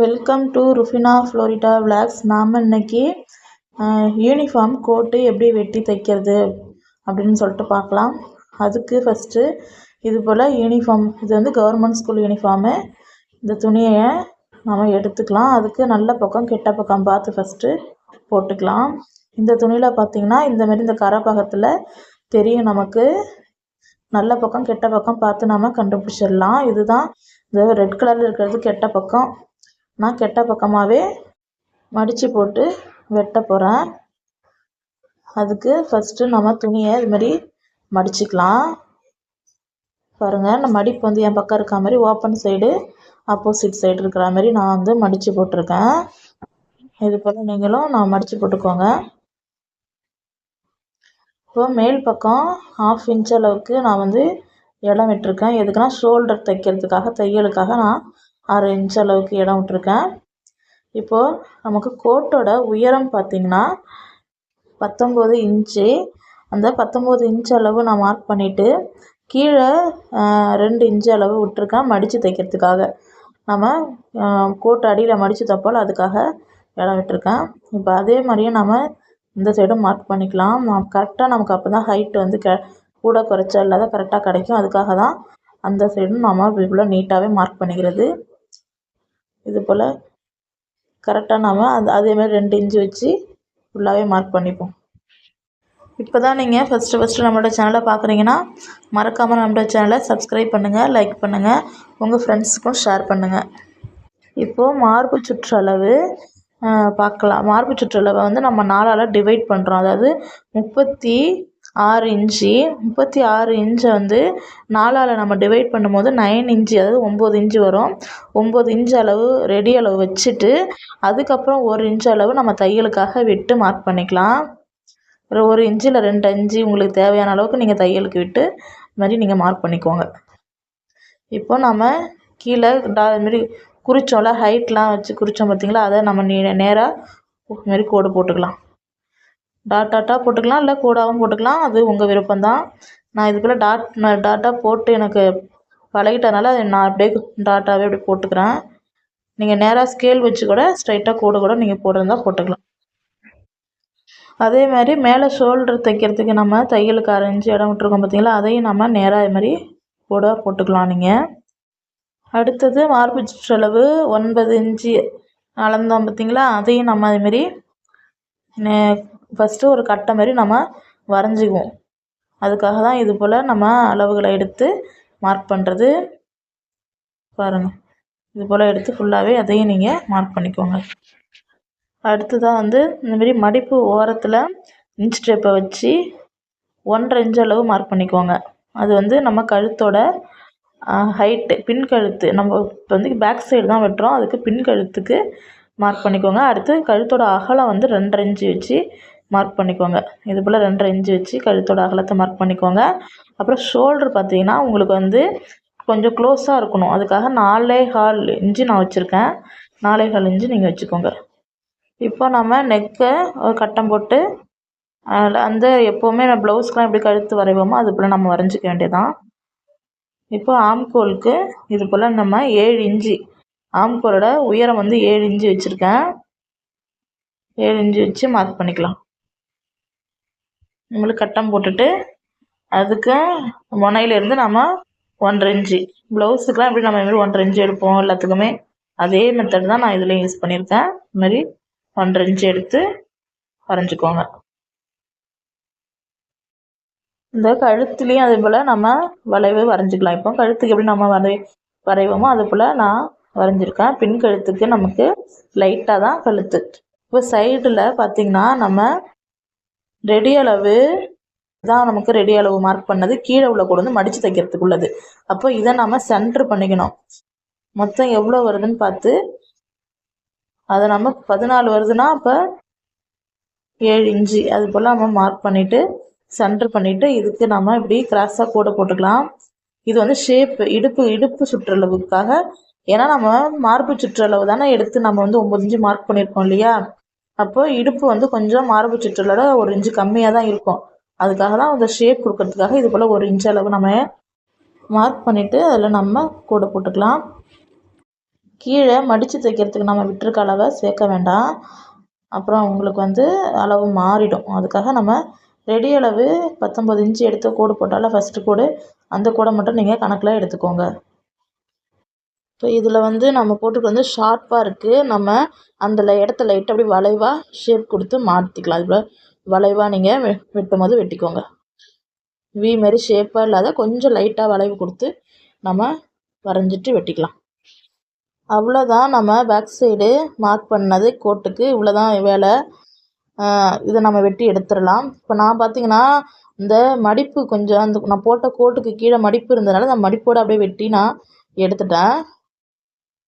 Welcome to Rufina Florida vlogs நாம் இன்னைக்கு uniform கோட்டு எப்படி வெட்டி தைக்கிறது அப்படின்னு சொல்லிட்டு பார்க்கலாம். அதுக்கு ஃபஸ்ட்டு இது போல் யூனிஃபார்ம் இது வந்து கவர்மெண்ட் ஸ்கூல் யூனிஃபார்மு இந்த துணியை நம்ம எடுத்துக்கலாம். அதுக்கு நல்ல பக்கம் கெட்ட பக்கம் பார்த்து ஃபஸ்ட்டு போட்டுக்கலாம். இந்த துணியில் பார்த்திங்கன்னா இந்தமாரி இந்த கரை பக்கத்தில் தெரியும் நமக்கு. நல்ல பக்கம் கெட்ட பக்கம் பார்த்து நம்ம கண்டுபிடிச்சிடலாம். இதுதான் இந்த ரெட் கலரில் இருக்கிறது கெட்ட பக்கம். நான் கெட்ட பக்கமாகவே மடித்து போட்டு வெட்ட போகிறேன் அதுக்கு ஃபஸ்ட்டு நம்ம துணியை இதுமாரி மடிச்சுக்கலாம். பாருங்கள் இந்த மடிப்பு வந்து என் பக்கம் இருக்கா மாதிரி ஓப்பன் சைடு ஆப்போசிட் சைடு இருக்கிற மாதிரி நான் வந்து மடித்து போட்டிருக்கேன். இது போல் நீங்களும் நான் மடித்து போட்டுக்கோங்க. இப்போ மேல் பக்கம் ஹாஃப் இன்ச் அளவுக்கு நான் வந்து இடம் விட்டுருக்கேன். எதுக்குன்னா ஷோல்டர் தைக்கிறதுக்காக தையலுக்காக நான் ஆறு இன்ச் அளவுக்கு இடம் விட்ருக்கேன் இப்போது நமக்கு கோட்டோட உயரம் பார்த்திங்கன்னா பத்தொம்போது இன்ச்சு அந்த பத்தொம்போது இன்ச் அளவு நான் மார்க் பண்ணிவிட்டு கீழே ரெண்டு இன்ச்சு அளவு விட்ருக்கேன் மடித்து தைக்கிறதுக்காக. நம்ம கோட்டு அடியில் மடித்து தைப்போல் அதுக்காக இடம் விட்டுருக்கேன். இப்போ அதே மாதிரியே நம்ம இந்த சைடும் மார்க் பண்ணிக்கலாம். கரெக்டாக நமக்கு அப்போ தான் ஹைட் வந்து க கூட குறைச்சா இல்லாத கரெக்டாக கிடைக்கும். அதுக்காக தான் அந்த சைடும் நம்ம இவ்வளோ நீட்டாகவே மார்க் பண்ணிக்கிறது. இது போல் கரெக்டாக நாம் அந்த அதேமாதிரி ரெண்டு இன்ச்சு வச்சு ஃபுல்லாகவே மார்க் பண்ணிப்போம். இப்போ தான் நீங்கள் ஃபஸ்ட்டு ஃபஸ்ட்டு நம்மளோட சேனலை பார்க்குறீங்கன்னா மறக்காமல் நம்மளோட சேனலை சப்ஸ்கிரைப் பண்ணுங்கள் லைக் பண்ணுங்கள் உங்கள் ஃப்ரெண்ட்ஸுக்கும் ஷேர் பண்ணுங்கள் இப்போது மார்பு சுற்றளவு பார்க்கலாம். மார்பு சுற்றளவை வந்து நம்ம நாலால் டிவைட் பண்ணுறோம் அதாவது முப்பத்தி ஆறு இன்ச்சு. முப்பத்தி ஆறு இன்ச்சை வந்து நாலால் நம்ம டிவைட் பண்ணும்போது நைன் இன்ச்சு அதாவது ஒம்பது இன்ச்சு வரும். ஒம்பது இன்ச் அளவு ரெடி அளவு வச்சுட்டு அதுக்கப்புறம் ஒரு இன்ச் அளவு நம்ம தையலுக்காக விட்டு மார்க் பண்ணிக்கலாம். ஒரு ஒரு இன்ச்சு இல்லை ரெண்டு இன்ச்சு உங்களுக்கு தேவையான அளவுக்கு நீங்கள் தையலுக்கு விட்டு இது மாதிரி நீங்கள் மார்க் பண்ணிக்கோங்க. இப்போ நம்ம கீழே டா இதுமாரி குறித்தோம்ல ஹைட்லாம் வச்சு குறித்தோம் பார்த்தீங்களா அதை நம்ம நே நேராக இதுமாரி கோடு போட்டுக்கலாம். டாட் டாட்டாக போட்டுக்கலாம் இல்லை கூடாகவும் போட்டுக்கலாம். அது உங்கள் விருப்பம் தான் நான் இது போல் டாட் டாட்டாக போட்டு எனக்கு பழகிட்டதுனால அதை நான் அப்படியே டாட்டாகவே அப்படியே போட்டுக்கிறேன். நீங்கள் நேராக ஸ்கேல் வச்சு கூட ஸ்ட்ரைட்டாக கூட கூட நீங்கள் போடுறதா போட்டுக்கலாம். அதே மாதிரி மேலே ஷோல்டர் தைக்கிறதுக்கு நம்ம தையலுக்கு அரைஞ்சி இடம் விட்டுருக்கோம் பார்த்தீங்களா அதையும் நம்ம நேராக இது மாதிரி கூட போட்டுக்கலாம் நீங்கள் அடுத்தது மார்பு சுற்றளவு ஒன்பது இன்ச்சு அளந்தோம் பார்த்தீங்களா அதையும் நம்ம அதுமாரி நே ஃபஸ்ட்டு ஒரு கட்டை மாதிரி நம்ம வரைஞ்சிக்குவோம். அதுக்காக தான் இது போல் நம்ம அளவுகளை எடுத்து மார்க் பண்ணுறது பாருங்கள் இது போல் எடுத்து ஃபுல்லாகவே அதையும் நீங்கள் மார்க் பண்ணிக்கோங்க. அடுத்ததாக வந்து இந்தமாரி மடிப்பு ஓரத்தில் இன்ச் டேப்பை வச்சு ஒன்றரை இன்ச் அளவு மார்க் பண்ணிக்கோங்க. அது வந்து நம்ம கழுத்தோட ஹைட்டு பின் கழுத்து. நம்ம இப்போ வந்து பேக் சைடு தான் வெட்டுறோம். அதுக்கு பின் கழுத்துக்கு மார்க் பண்ணிக்கோங்க. அடுத்து கழுத்தோட அகலம் வந்து ரெண்டரை இன்ச்சு வச்சு மார்க் பண்ணிக்கோங்க. இது போல் ரெண்டரை இன்ச்சு வச்சு கழுத்தோட அகலத்தை மார்க் பண்ணிக்கோங்க. அப்புறம் ஷோல்டர் பார்த்தீங்கன்னா உங்களுக்கு வந்து கொஞ்சம் க்ளோஸாக இருக்கணும். அதுக்காக நாலே கால் இன்ச்சு நான் வச்சுருக்கேன். நாலே கால் இன்ச்சு நீங்கள் வச்சுக்கோங்க. இப்போ நம்ம நெக்கை ஒரு கட்டம் போட்டு அந்த எப்போவுமே நான் ப்ளவுஸ்க்கெலாம் எப்படி கழுத்து வரைவோமோ அது போல் நம்ம வரைஞ்சிக்க வேண்டியதான் இப்போ ஆம்கோலுக்கு இது போல் நம்ம ஏழு இன்ச்சு ஆம்கோலோட உயரம் வந்து ஏழு இன்ச்சு வச்சுருக்கேன். ஏழு இன்ச்சு வச்சு மார்க் பண்ணிக்கலாம். உங்களுக்கு கட்டம் போட்டுட்டு அதுக்கு முனையிலேருந்து நம்ம ஒன்றரை இன்ச்சு. ப்ளவுஸுக்கெலாம் எப்படி நம்ம மாதிரி ஒன்றரை இன்ச்சு எடுப்போம் எல்லாத்துக்குமே? அதே மெத்தட் தான் நான் இதுலேயும் யூஸ் பண்ணியிருக்கேன். இதுமாரி ஒன்றரை இன்ச்சு எடுத்து வரைஞ்சிக்கோங்க. இந்த கழுத்துலேயும் அதே போல் நம்ம வளைவு வரைஞ்சிக்கலாம். இப்போ கழுத்துக்கு எப்படி நம்ம வரை வரைவோமோ அது போல் நான் வரைஞ்சிருக்கேன். பின் கழுத்துக்கு நமக்கு லைட்டாக தான் கழுத்து. இப்போ சைடில் பார்த்திங்கன்னா நம்ம ரெடி அளவு தான் நமக்கு ரெடி அளவு மார்க் பண்ணது. கீழே உள்ள கூட வந்து மடித்து தைக்கிறதுக்கு உள்ளது அப்போ இதை நம்ம சென்ட்ரு பண்ணிக்கணும். மொத்தம் எவ்வளோ வருதுன்னு பார்த்து அதை நம்ம பதினாலு வருதுன்னா அப்போ ஏழு இன்ச்சு. அது போல் நம்ம மார்க் பண்ணிவிட்டு சென்ட்ரு பண்ணிவிட்டு இதுக்கு நம்ம இப்படி கிராஸாக கூட போட்டுக்கலாம். இது வந்து ஷேப்பு இடுப்பு இடுப்பு சுற்றளவுக்காக. ஏன்னா நம்ம மார்பு சுற்றளவு தானே எடுத்து நம்ம வந்து ஒம்பது இன்ச்சு மார்க் பண்ணியிருக்கோம் இல்லையா? அப்போது இடுப்பு வந்து கொஞ்சம் மார்பு சுற்றலோட ஒரு இன்ச்சு கம்மியாக தான் இருக்கும். அதுக்காக தான் அந்த ஷேப் கொடுக்கறதுக்காக இது போல் ஒரு இன்ச் அளவு நம்ம மார்க் பண்ணிவிட்டு அதில் நம்ம கூட போட்டுக்கலாம். கீழே மடித்து தைக்கிறதுக்கு நம்ம விட்டுருக்க அளவை சேர்க்க வேண்டாம். அப்புறம் உங்களுக்கு வந்து அளவு மாறிடும். அதுக்காக நம்ம ரெடி அளவு பத்தொம்பது இன்ச்சு எடுத்து கூடு போட்டால ஃபஸ்ட்டு கூடு அந்த கூடை மட்டும் நீங்கள் கணக்கில் எடுத்துக்கோங்க. இப்போ இதில் வந்து நம்ம போட்டுக்கு வந்து ஷார்ப்பாக இருக்குது நம்ம அந்த இடத்த லைட்டாக அப்படியே வளைவாக ஷேப் கொடுத்து மாற்றிக்கலாம் அதுபோல் வளைவாக நீங்கள் வெ வெட்டும் போது வெட்டிக்கோங்க. வி மாரி ஷேப்பாக இல்லாத கொஞ்சம் லைட்டாக வளைவு கொடுத்து நம்ம வரைஞ்சிட்டு வெட்டிக்கலாம். அவ்வளோதான் நம்ம பேக் சைடு மார்க் பண்ணது கோட்டுக்கு. இவ்வளோ தான் வேலை இதை நம்ம வெட்டி எடுத்துடலாம். இப்போ நான் பார்த்தீங்கன்னா இந்த மடிப்பு கொஞ்சம் அந்த நான் போட்ட கோட்டுக்கு கீழே மடிப்பு இருந்ததுனால அந்த மடிப்போடு அப்படியே வெட்டி நான் எடுத்துட்டேன்.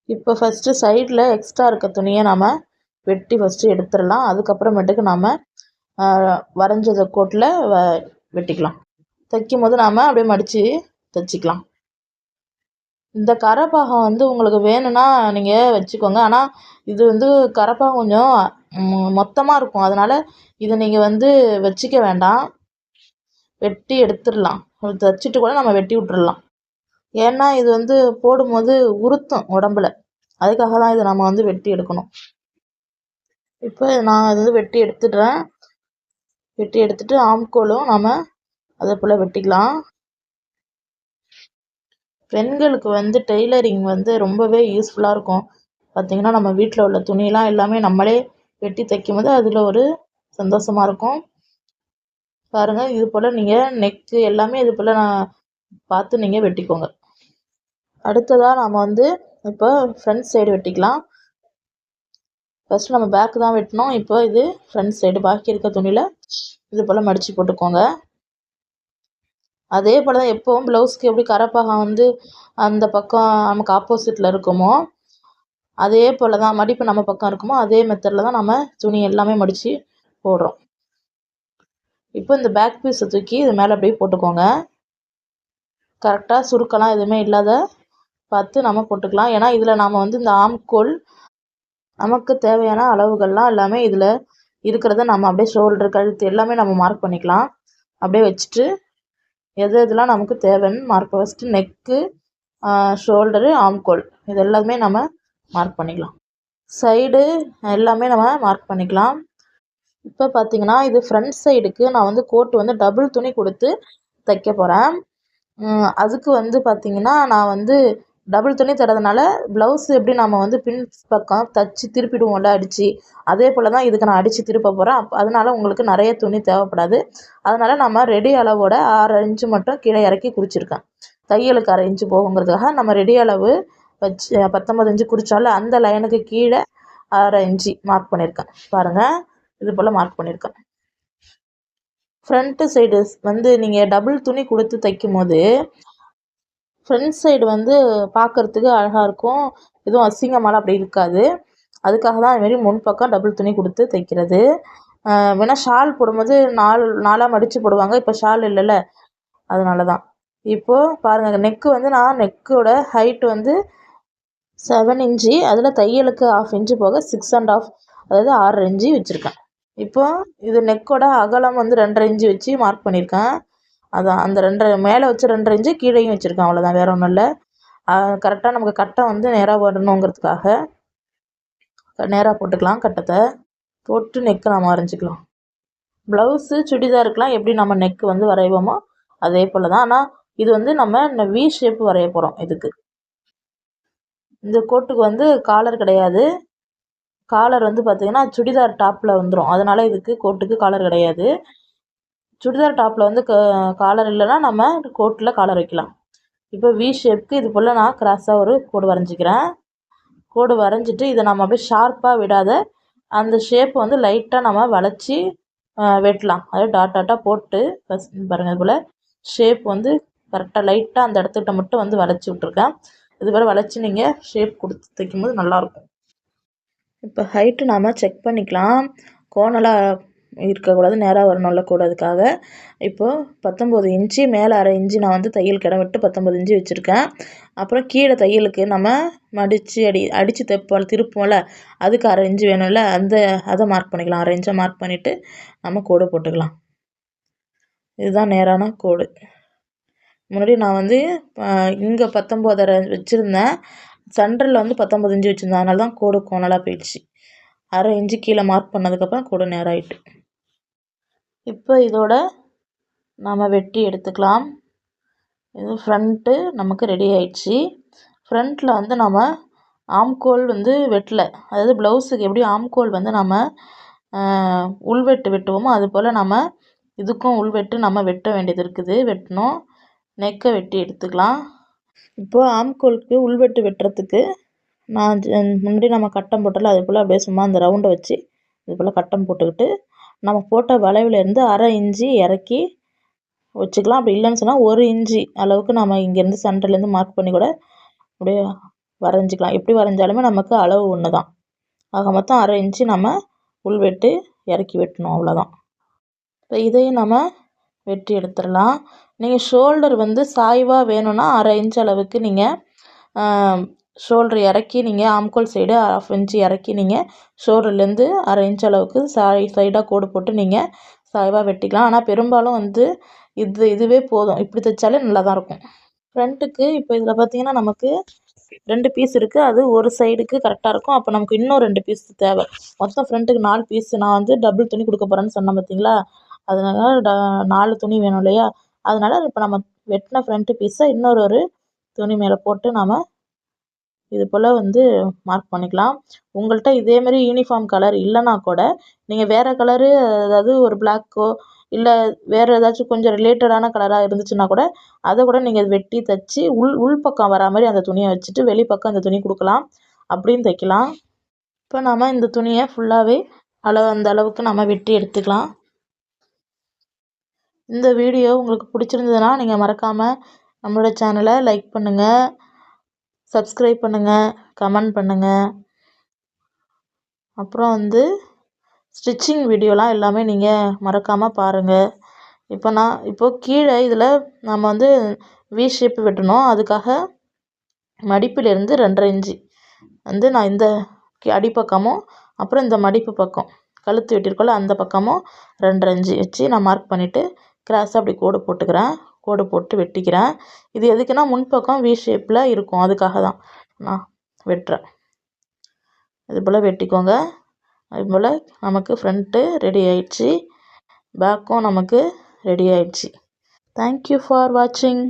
இப்போ ஃபஸ்ட்டு சைடில் எக்ஸ்ட்ரா இருக்க துணியை நாம் வெட்டி ஃபஸ்ட்டு எடுத்துடலாம். அதுக்கப்புறமேட்டுக்கு நாம் வரைஞ்சத கோட்டில் வ வெட்டிக்கலாம். தைக்கும் போது நாம் அப்படியே மடித்து தைச்சிக்கலாம். இந்த கரப்பாகம் வந்து உங்களுக்கு வேணும்னா நீங்கள் வச்சுக்கோங்க. ஆனால் இது வந்து கரப்பாகம் கொஞ்சம் மொத்தமாக இருக்கும். அதனால் இதை நீங்கள் வந்து வச்சுக்க வேண்டாம். வெட்டி எடுத்துடலாம். தைச்சிட்டு கூட நம்ம வெட்டி விட்டுடலாம் ஏன்னா இது வந்து போடும்போது உறுத்தும் உடம்புல. அதுக்காக தான் இதை நம்ம வந்து வெட்டி எடுக்கணும். இப்போ நான் இது வந்து வெட்டி எடுத்துடுறேன். வெட்டி எடுத்துட்டு ஆம்கோலும் நம்ம அதே போல் வெட்டிக்கலாம். பெண்களுக்கு வந்து டெய்லரிங் வந்து ரொம்பவே யூஸ்ஃபுல்லாக இருக்கும். பார்த்திங்கன்னா நம்ம வீட்டில் உள்ள துணியெலாம் எல்லாமே நம்மளே வெட்டி தைக்கும் போது அதில் ஒரு சந்தோஷமாக இருக்கும். பாருங்கள் இது போல் நீங்கள் நெக்கு எல்லாமே இது போல் நான் பார்த்து நீங்கள் வெட்டிக்கோங்க. அடுத்ததாக நாம் வந்து இப்போ ஃப்ரண்ட் சைடு வெட்டிக்கலாம். ஃபஸ்ட்டு நம்ம பேக்கு தான் வெட்டினோம் இப்போ இது ஃப்ரண்ட் சைடு பாக்கி இருக்க துணியில் இது போல் மடித்து போட்டுக்கோங்க. அதே போல் தான் எப்போவும் ப்ளவுஸ்க்கு எப்படி கரைப்பாகம் வந்து அந்த பக்கம் நமக்கு ஆப்போசிட்டில் இருக்குமோ அதே போல் தான் மடிப்பு நம்ம பக்கம் இருக்குமோ அதே மெத்தடில் தான் நம்ம துணி எல்லாமே மடித்து போடுறோம். இப்போ இந்த பேக் பீஸை தூக்கி இது மேலே அப்படியே போட்டுக்கோங்க. கரெக்டாக சுருக்கலாம் எதுவுமே இல்லாத பார்த்து நம்ம போட்டுக்கலாம். ஏன்னா இதில் நாம் வந்து இந்த ஆம்கோல் நமக்கு தேவையான அளவுகள்லாம் எல்லாமே இதில் இருக்கிறத நம்ம அப்படியே ஷோல்டர் கழுத்து எல்லாமே நம்ம மார்க் பண்ணிக்கலாம். அப்படியே வச்சுட்டு எது எதுலாம் நமக்கு தேவைன்னு மார்க் ஃபஸ்ட்டு நெக்கு ஷோல்டரு ஆம்கோல். இது எல்லாமே நம்ம மார்க் பண்ணிக்கலாம். சைடு எல்லாமே நம்ம மார்க் பண்ணிக்கலாம். இப்போ பார்த்தீங்கன்னா இது ஃப்ரண்ட் சைடுக்கு நான் வந்து கோட்டு வந்து டபுள் துணி கொடுத்து தைக்க போகிறேன் அதுக்கு வந்து பார்த்திங்கன்னா நான் வந்து டபுள் துணி தரதுனால ப்ளவுஸ் எப்படி நம்ம வந்து பின் பக்கம் தைச்சி திருப்பிடுவோம்ல அடித்து அதே போல் தான் இதுக்கு நான் அடித்து திருப்ப போகிறேன் அப் அதனால் உங்களுக்கு நிறைய துணி தேவைப்படாது. அதனால் நம்ம ரெடி அளவோட ஆறு இன்ச்சு மட்டும் கீழே இறக்கி குறிச்சிருக்கேன். தையலுக்கு அரை இன்ச்சு போகுங்கிறதுக்காக நம்ம ரெடி அளவு வச்சு பத்தொம்பது இன்ச்சு குறித்தால அந்த லைனுக்கு கீழே அரை இன்ச்சு மார்க் பண்ணியிருக்கேன் பாருங்கள் இது போல் மார்க் பண்ணியிருக்கேன் ஃப்ரண்ட்டு சைடு வந்து நீங்கள் டபுள் துணி கொடுத்து தைக்கும் போது ஃப்ரண்ட் சைடு வந்து பார்க்குறதுக்கு அழகாக இருக்கும். எதுவும் அசிங்கமாலாம் அப்படி இருக்காது. அதுக்காக தான் அதுமாரி முன்பக்கம் டபுள் துணி கொடுத்து தைக்கிறது. வேணால் ஷால் போடும்போது நாலு நாலாக மடித்து போடுவாங்க. இப்போ ஷால் இல்லைல்ல. அதனால தான் இப்போது பாருங்கள் நெக்கு வந்து நான் நெக்கோட ஹைட் வந்து செவன் இன்ச்சு அதில் தையலுக்கு ஆஃப் இன்ச்சு போக சிக்ஸ் அண்ட் ஆஃப் அதாவது ஆறு இன்ச்சு வச்சுருக்கேன். இப்போது இது நெக்கோட அகலம் வந்து ரெண்டரை இன்ச்சு வச்சு மார்க் பண்ணியிருக்கேன். அதான் அந்த ரெண்டரை மேலே வச்சு ரெண்டரை இன்ச்சு கீழேயும் வச்சுருக்கேன். அவ்வளோதான் வேறு ஒன்றும் இல்லை. கரெக்டாக நமக்கு கட்டை வந்து நேராக வரணுங்கிறதுக்காக நேராக போட்டுக்கலாம் கட்டத்தை. போட்டு நெக்கு நம்ம வரைஞ்சிக்கலாம் ப்ளவுஸு சுடிதாருக்கெலாம் எப்படி நம்ம நெக்கு வந்து வரைவோமோ அதே போல் தான் ஆனால் இது வந்து நம்ம இந்த வி ஷேப் வரைய போகிறோம் இதுக்கு. இந்த கோட்டுக்கு வந்து காலர் கிடையாது. காலர் வந்து பார்த்திங்கன்னா சுடிதார் டாப்பில் வந்துடும் அதனால் இதுக்கு கோட்டுக்கு காலர் கிடையாது. சுடிதார் டாப்பில் வந்து க காலர் இல்லைன்னா நம்ம கோட்டில் காலர் வைக்கலாம். இப்போ வி ஷேப்க்கு இது போல் நான் கிராஸாக ஒரு கோடு வரைஞ்சிக்கிறேன். கோடு வரைஞ்சிட்டு இதை நம்ம அப்படியே ஷார்ப்பாக விடாத அந்த ஷேப் வந்து லைட்டாக நம்ம வளைச்சி வெட்டலாம். அதாவது டாட் டாட்டாக போட்டு ஃபஸ்ட் பாருங்கள் இது போல் ஷேப் வந்து கரெக்டாக லைட்டாக அந்த இடத்துக்கிட்ட மட்டும் வந்து வளைச்சி விட்ருக்கேன் இது போல் வளைச்சி நீங்கள் ஷேப் கொடுத்து தைக்கும்போது நல்லாயிருக்கும் இப்போ ஹைட்டு நாம் செக் பண்ணிக்கலாம். கோணலாக இருக்கக்கூடாது நேராக வரணும்ல கூட அதுக்காக இப்போது பத்தொம்போது இன்ச்சு மேலே அரை இன்ச்சு நான் வந்து தையல் கிடம் விட்டு பத்தொம்போது இன்ச்சு வச்சுருக்கேன். அப்புறம் கீழே தையலுக்கு நம்ம மடித்து அடி அடித்து தைப்போம் திருப்போம்ல அதுக்கு அரை இன்ச்சு வேணும்ல அந்த அதை மார்க் பண்ணிக்கலாம். அரை இன்ச்சை மார்க் பண்ணிவிட்டு நம்ம கோடு போட்டுக்கலாம். இதுதான் நேரான கோடு. முன்னாடி நான் வந்து இங்கே பத்தொம்போதரை வச்சுருந்தேன். சென்டரில் வந்து பத்தொம்பது இன்ச்சு வச்சுருந்தேன். அதனால தான் கோடு கோணலாக போயிடுச்சு. அரை இன்ச்சு கீழே மார்க் பண்ணதுக்கப்புறம் கூட நேராகிட்டு இப்போ இதோட நாம் வெட்டி எடுத்துக்கலாம். இது ஃப்ரண்ட்டு நமக்கு ரெடி ஆயிடுச்சு. ஃப்ரண்ட்டில் வந்து நம்ம ஆம்கோல் வந்து வெட்டலை. அதாவது ப்ளவுஸுக்கு எப்படி ஆம்கோல் வந்து நம்ம உள்வெட்டு வெட்டுவோமோ அது போல் நம்ம இதுக்கும் உள்வெட்டு நம்ம வெட்ட வேண்டியது இருக்குது. வெட்டணும். நெக்கை வெட்டி எடுத்துக்கலாம். இப்போது ஆம்கோலுக்கு உள்வெட்டு வெட்டுறதுக்கு நான் முன்னாடி நம்ம கட்டம் போட்டல அது போல் அப்படியே சும்மா அந்த ரவுண்டை வச்சு இது போல் கட்டம் போட்டுக்கிட்டு நம்ம போட்ட வளைவுலேருந்து அரை இன்ச்சு இறக்கி வச்சுக்கலாம். அப்படி இல்லைன்னு சொன்னால் ஒரு இன்ச்சு அளவுக்கு நம்ம இங்கேருந்து சென்டர்லேருந்து மார்க் பண்ணி கூட அப்படியே வரைஞ்சிக்கலாம். எப்படி வரைஞ்சாலுமே நமக்கு அளவு ஒன்று தான் ஆக மொத்தம் அரை இன்ச்சு நம்ம உள் வெட்டு இறக்கி வெட்டணும் அவ்வளோதான் இப்போ இதையும் நம்ம வெட்டி எடுத்துடலாம். நீங்கள் ஷோல்டர் வந்து சாய்வாக வேணும்னா அரை இன்ச் அளவுக்கு நீங்கள் ஷோல்டர் இறக்கி நீங்கள் ஆம்கோல் சைடு ஆஃப் இன்ச்சு இறக்கி நீங்கள் ஷோல்டர்லேருந்து அரை இன்ச் அளவுக்கு சாய் சைடாக கோடு போட்டு நீங்கள் சாய்வாக வெட்டிக்கலாம். ஆனால் பெரும்பாலும் வந்து இது இதுவே போதும். இப்படி தைச்சாலே நல்லா தான் இருக்கும். ஃப்ரண்ட்டுக்கு இப்போ இதில் பார்த்தீங்கன்னா நமக்கு ரெண்டு பீஸ் இருக்குது அது ஒரு சைடுக்கு கரெக்டாக இருக்கும். அப்போ நமக்கு இன்னும் ரெண்டு பீஸ் தேவை. மொத்தம் ஃப்ரண்ட்டுக்கு நாலு பீஸ் நான் வந்து டபுள் துணி கொடுக்க போகிறேன்னு சொன்னேன் பார்த்தீங்களா அதனால ட நாலு துணி வேணும் இல்லையா? அதனால இப்போ நம்ம வெட்டின ஃப்ரண்ட்டு பீஸை இன்னொரு ஒரு துணி மேலே போட்டு நாம் இது போல் வந்து மார்க் பண்ணிக்கலாம். உங்கள்கிட்ட இதேமாரி யூனிஃபார்ம் கலர் இல்லைனா கூட நீங்கள் வேறு கலரு அதாவது ஒரு பிளாக்கோ இல்லை வேறு ஏதாச்சும் கொஞ்சம் ரிலேட்டடான கலராக இருந்துச்சுன்னா கூட அதை கூட நீங்கள் வெட்டி தைச்சி உள் உள் பக்கம் வரா மாதிரி அந்த துணியை வச்சுட்டு வெளிப்பக்கம் அந்த துணி கொடுக்கலாம். அப்படியும் தைக்கலாம். இப்போ நாம் இந்த துணியை ஃபுல்லாகவே அளவு அந்த அளவுக்கு நம்ம வெட்டி எடுத்துக்கலாம். இந்த வீடியோ உங்களுக்கு பிடிச்சிருந்ததுன்னா நீங்கள் மறக்காமல் நம்மளோட சேனலை லைக் பண்ணுங்கள் சப்ஸ்கிரைப் பண்ணுங்கள் கமெண்ட் பண்ணுங்கள் அப்புறம் வந்து ஸ்டிச்சிங் வீடியோலாம் எல்லாமே நீங்கள் மறக்காமல் பாருங்கள் இப்போ நான் இப்போது கீழே இதில் நம்ம வந்து வி ஷேப் வெட்டணும். அதுக்காக மடிப்பிலிருந்து ரெண்டரை இஞ்சி வந்து நான் இந்த அடிப்பக்கமும் அப்புறம் இந்த மடிப்பு பக்கம் கழுத்து வெட்டியிருக்கோம்ல அந்த பக்கமும் ரெண்டரை இஞ்சி வச்சு நான் மார்க் பண்ணிவிட்டு கிராஸாக அப்படி கோடு போட்டுக்கிறேன். கோடு போட்டு வெட்டிக்கிறேன். இது எதுக்குன்னா முன்பக்கம் வி ஷேப்பில் இருக்கும். அதுக்காக தான் நான் வெட்டுறேன். இது போல் வெட்டிக்கோங்க. அது போல் நமக்கு ஃப்ரண்ட்டு ரெடி ஆயிடுச்சு. பேக்கும் நமக்கு ரெடி ஆயிடுச்சு. தேங்க்யூ ஃபார் வாட்சிங்